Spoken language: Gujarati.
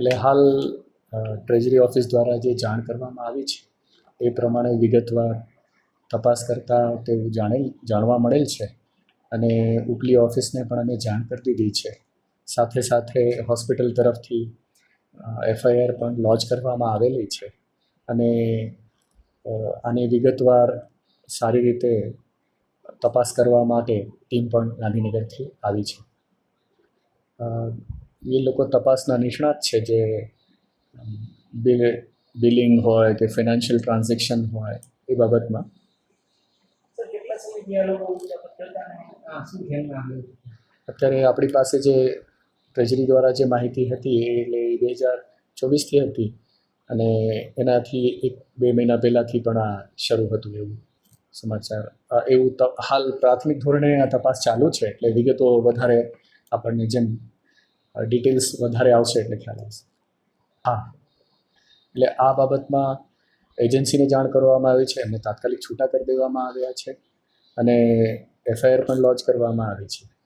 એટલે હાલ ટ્રેઝરી ઓફિસ દ્વારા જે જાણ કરવામાં આવી છે, એ પ્રમાણે વિગતવાર તપાસ કરતાં તેવું જાણેલ, જાણવા મળેલ છે. અને ઉપલી ઓફિસને પણ અમે જાણ કરી દીધી છે. સાથે સાથે હોસ્પિટલ તરફથી એફઆઈઆર પણ લોન્ચ કરવામાં આવેલી છે. અને આની વિગતવાર સારી રીતે તપાસ કરવા માટે ટીમ પણ ગાંધીનગરથી આવી છે. એ લોકો તપાસના નિષ્ણાત છે જે બિલ બિલિંગ હોય કે ફિનાન્શિયલ ટ્રાન્ઝેક્શન હોય એ બાબતમાં. સર કેટલા સમયથી આ લોકો ઉચાપત કરતા ને આ શું ધ્યાનમાં આવ્યું? અત્યારે આપણી પાસે જે ટ્રેઝરી દ્વારા જે માહિતી હતી એ એટલે બે હજાર ચોવીસથી હતી અને એનાથી એક બે મહિના પહેલાંથી પણ આ શરૂ હતું એવું સમાચાર. એવું ત હાલ પ્રાથમિક ધોરણે આ તપાસ ચાલુ છે એટલે વિગતો વધારે આપણને જેમ ડિટેલ્સ વધારે આવશે એટલે ખ્યાલ આવશે. હા. એટલે આ બાબતમાં એજન્સીને જાણ કરવામાં આવી છે એમને તાત્કાલિક છૂટા કરી દેવામાં આવ્યા છે અને એફઆઈઆર પણ લોન્ચ કરવામાં આવી છે.